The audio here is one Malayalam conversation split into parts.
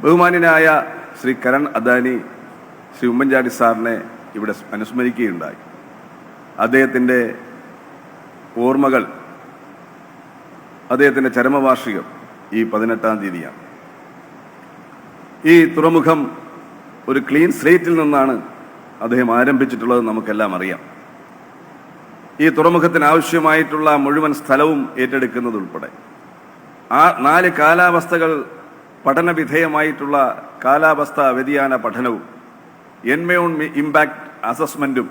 ബഹുമാന്യനായ ശ്രീ കരൺ അദാനി ശ്രീ ഉമ്മൻചാണ്ടി സാറിനെ ഇവിടെ അനുസ്മരിക്കുകയുണ്ടായി. അദ്ദേഹത്തിന്റെ ഓർമ്മകൾ അദ്ദേഹത്തിന്റെ ചരമവാർഷികം ഈ പതിനെട്ടാം തീയതിയാണ്. ഈ തുറമുഖം ഒരു ക്ലീൻ സ്ലേറ്റിൽ നിന്നാണ് അദ്ദേഹം ആരംഭിച്ചിട്ടുള്ളത് നമുക്കെല്ലാം അറിയാം. ഈ തുറമുഖത്തിന് ആവശ്യമായിട്ടുള്ള മുഴുവൻ സ്ഥലവും ഏറ്റെടുക്കുന്നതുൾപ്പെടെ. ആ നാല് കാലാവസ്ഥകൾ പഠനവിധേയമായിട്ടുള്ള കാലാവസ്ഥാ വ്യതിയാന പഠനവും എൻമയോൺ ഇമ്പാക്ട് അസസ്മെന്റും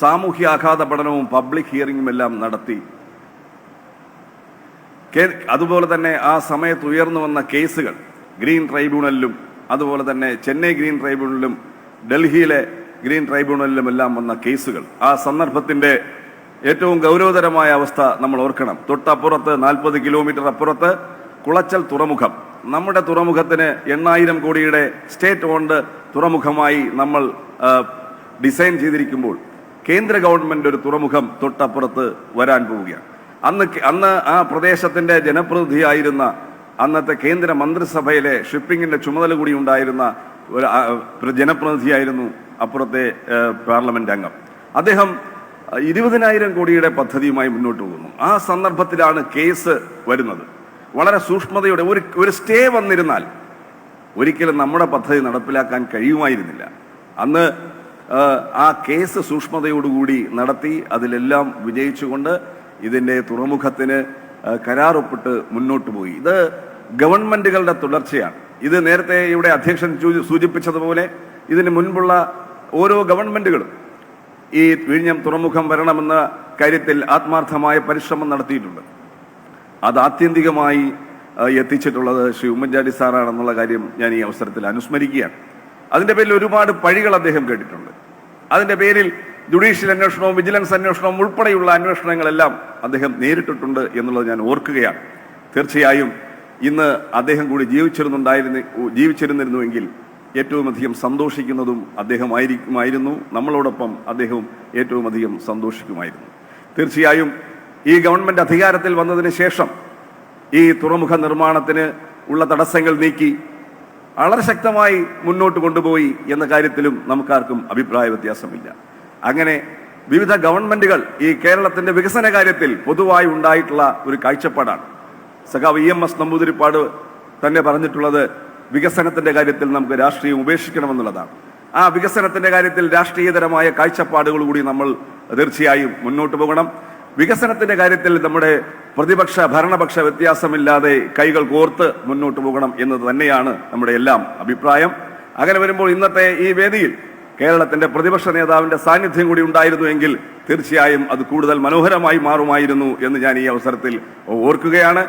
സാമൂഹ്യാഘാത പഠനവും പബ്ലിക് ഹിയറിംഗും എല്ലാം നടത്തി അതുപോലെ തന്നെ ആ സമയത്ത് ഉയർന്നു വന്ന കേസുകൾ ഗ്രീൻ ട്രൈബ്യൂണലിലും അതുപോലെ തന്നെ ചെന്നൈ ഗ്രീൻ ട്രൈബ്യൂണലിലും ഡൽഹിയിലെ ഗ്രീൻ ട്രൈബ്യൂണലിലും എല്ലാം വന്ന കേസുകൾ. ആ സന്ദർഭത്തിന്റെ ഏറ്റവും ഗൗരവതരമായ അവസ്ഥ നമ്മൾ ഓർക്കണം. തൊട്ടപ്പുറത്ത് നാൽപ്പത് കിലോമീറ്റർ അപ്പുറത്ത് കുളച്ചൽ തുറമുഖം. നമ്മുടെ തുറമുഖത്തിന് എണ്ണായിരം കോടിയുടെ സ്റ്റേറ്റ് ഓൺഡ് തുറമുഖമായി നമ്മൾ ഡിസൈൻ ചെയ്തിരിക്കുമ്പോൾ കേന്ദ്ര ഗവൺമെന്റ് ഒരു തുറമുഖം തൊട്ടപ്പുറത്ത് വരാൻ പോവുകയാണ്. അന്ന് അന്ന് ആ പ്രദേശത്തിന്റെ ജനപ്രതിനിധിയായിരുന്ന അന്നത്തെ കേന്ദ്ര മന്ത്രിസഭയിലെ ഷിപ്പിംഗിന്റെ ചുമതല കൂടി ഉണ്ടായിരുന്ന ഒരു ജനപ്രതിനിധിയായിരുന്നു അപ്പുറത്തെ പാർലമെന്റ് അംഗം. അദ്ദേഹം ഇരുപതിനായിരം കോടിയുടെ പദ്ധതിയുമായി മുന്നോട്ട് പോകുന്നു. ആ സന്ദർഭത്തിലാണ് കേസ് വരുന്നത്. വളരെ സൂക്ഷ്മതയോടെ ഒരു ഒരു സ്റ്റേ വന്നിരുന്നാൽ ഒരിക്കലും നമ്മുടെ പദ്ധതി നടപ്പിലാക്കാൻ കഴിയുമായിരുന്നില്ല. അന്ന് ആ, കേസ് സൂക്ഷ്മതയോടുകൂടി നടത്തി അതിലെല്ലാം വിജയിച്ചുകൊണ്ട് ഇതിന്റെ തുറമുഖത്തിന് കരാറൊപ്പിട്ട് മുന്നോട്ട് പോയി. ഇത് ഗവൺമെന്റുകളുടെ തുടർച്ചയാണ്. ഇത് നേരത്തെ ഇവിടെ അധ്യക്ഷൻ സൂചിപ്പിച്ചതുപോലെ ഇതിന് മുൻപുള്ള ഓരോ ഗവൺമെന്റുകളും ഈ വിഴിഞ്ഞം തുറമുഖം വരണമെന്ന കാര്യത്തിൽ ആത്മാർത്ഥമായ പരിശ്രമം നടത്തിയിട്ടുണ്ട്. അത് ആത്യന്തികമായി എത്തിച്ചിട്ടുള്ളത് ശ്രീ ഉമ്മൻചാണ്ടി സാറാണെന്നുള്ള കാര്യം ഞാൻ ഈ അവസരത്തിൽ അനുസ്മരിക്കുകയാണ്. അതിന്റെ പേരിൽ ഒരുപാട് പഴികൾ അദ്ദേഹം കേട്ടിട്ടുണ്ട്. അതിന്റെ പേരിൽ ജുഡീഷ്യൽ അന്വേഷണവും വിജിലൻസ് അന്വേഷണവും ഉൾപ്പെടെയുള്ള അന്വേഷണങ്ങളെല്ലാം അദ്ദേഹം നേരിട്ടിട്ടുണ്ട് എന്നുള്ളത് ഞാൻ ഓർക്കുകയാണ്. തീർച്ചയായും ഇന്ന് അദ്ദേഹം കൂടി ജീവിച്ചിരുന്നുണ്ടായിരുന്നു ജീവിച്ചിരുന്നിരുന്നുവെങ്കിൽ ഏറ്റവും അധികം സന്തോഷിക്കുന്നതും അദ്ദേഹമായിരിക്കുമായിരുന്നു. നമ്മളോടൊപ്പം അദ്ദേഹവും ഏറ്റവും അധികം സന്തോഷിക്കുമായിരുന്നു. തീർച്ചയായും ഈ ഗവൺമെന്റ് അധികാരത്തിൽ വന്നതിന് ശേഷം ഈ തുറമുഖ നിർമ്മാണത്തിന് ഉള്ള തടസ്സങ്ങൾ നീക്കി വളരെ ശക്തമായി മുന്നോട്ട് കൊണ്ടുപോയി എന്ന കാര്യത്തിലും നമുക്കാർക്കും അഭിപ്രായ വ്യത്യാസമില്ല. അങ്ങനെ വിവിധ ഗവൺമെന്റുകൾ ഈ കേരളത്തിന്റെ വികസന കാര്യത്തിൽ പൊതുവായി ഉണ്ടായിട്ടുള്ള ഒരു കാഴ്ചപ്പാടാണ്. സഖാവ് ഇ എം എസ് നമ്പൂതിരിപ്പാട് തന്നെ പറഞ്ഞിട്ടുള്ളത് വികസനത്തിന്റെ കാര്യത്തിൽ നമുക്ക് രാഷ്ട്രീയം ഉപേക്ഷിക്കണമെന്നുള്ളതാണ്. ആ വികസനത്തിന്റെ കാര്യത്തിൽ രാഷ്ട്രീയതരമായ കാഴ്ചപ്പാടുകൾ കൂടി നമ്മൾ തീർച്ചയായും മുന്നോട്ട് പോകണം. വികസനത്തിന്റെ കാര്യത്തിൽ നമ്മുടെ പ്രതിപക്ഷ ഭരണപക്ഷ വ്യത്യാസമില്ലാതെ കൈകൾ കോർത്ത് മുന്നോട്ട് പോകണം എന്നത് തന്നെയാണ് നമ്മുടെ എല്ലാം അഭിപ്രായം. അങ്ങനെ വരുമ്പോൾ ഇന്നത്തെ ഈ വേദിയിൽ കേരളത്തിന്റെ പ്രതിപക്ഷ നേതാവിന്റെ സാന്നിധ്യം കൂടി ഉണ്ടായിരുന്നുവെങ്കിൽ തീർച്ചയായും അത് കൂടുതൽ മനോഹരമായി മാറുമായിരുന്നു എന്ന് ഞാൻ ഈ അവസരത്തിൽ ഓർക്കുകയാണ്.